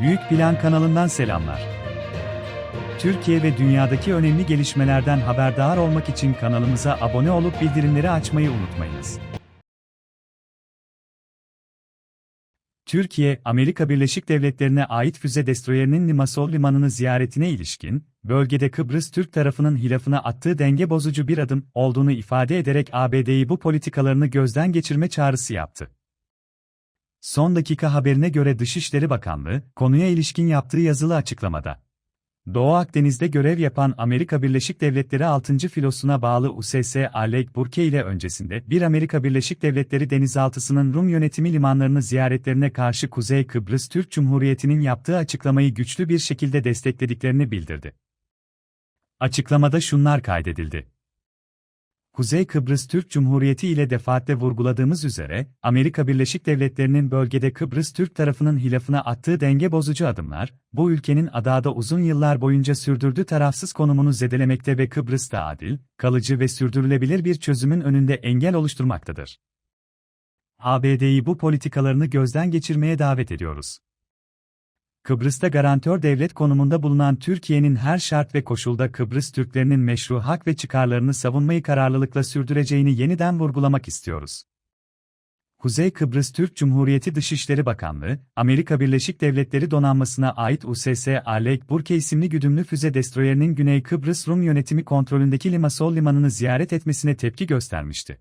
Büyük Plan kanalından selamlar. Türkiye ve dünyadaki önemli gelişmelerden haberdar olmak için kanalımıza abone olup bildirimleri açmayı unutmayınız. Türkiye, Amerika Birleşik Devletleri'ne ait füze destroyerinin Limassol limanını ziyaretine ilişkin, bölgede Kıbrıs Türk tarafının hilafına attığı denge bozucu bir adım olduğunu ifade ederek ABD'yi bu politikalarını gözden geçirme çağrısı yaptı. Son dakika haberine göre Dışişleri Bakanlığı, konuya ilişkin yaptığı yazılı açıklamada, Doğu Akdeniz'de görev yapan Amerika Birleşik Devletleri 6. filosuna bağlı USS Alec Burke ile öncesinde bir Amerika Birleşik Devletleri denizaltısının Rum yönetimi limanlarını ziyaretlerine karşı Kuzey Kıbrıs Türk Cumhuriyeti'nin yaptığı açıklamayı güçlü bir şekilde desteklediklerini bildirdi. Açıklamada şunlar kaydedildi. Kuzey Kıbrıs Türk Cumhuriyeti ile defaatle vurguladığımız üzere, Amerika Birleşik Devletleri'nin bölgede Kıbrıs Türk tarafının hilafına attığı denge bozucu adımlar, bu ülkenin adada uzun yıllar boyunca sürdürdüğü tarafsız konumunu zedelemekte ve Kıbrıs'ta adil, kalıcı ve sürdürülebilir bir çözümün önünde engel oluşturmaktadır. ABD'yi bu politikalarını gözden geçirmeye davet ediyoruz. Kıbrıs'ta garantör devlet konumunda bulunan Türkiye'nin her şart ve koşulda Kıbrıs Türklerinin meşru hak ve çıkarlarını savunmayı kararlılıkla sürdüreceğini yeniden vurgulamak istiyoruz. Kuzey Kıbrıs Türk Cumhuriyeti Dışişleri Bakanlığı, Amerika Birleşik Devletleri donanmasına ait USS Alec Burke isimli güdümlü füze destroyerinin Güney Kıbrıs Rum yönetimi kontrolündeki Limassol limanını ziyaret etmesine tepki göstermişti.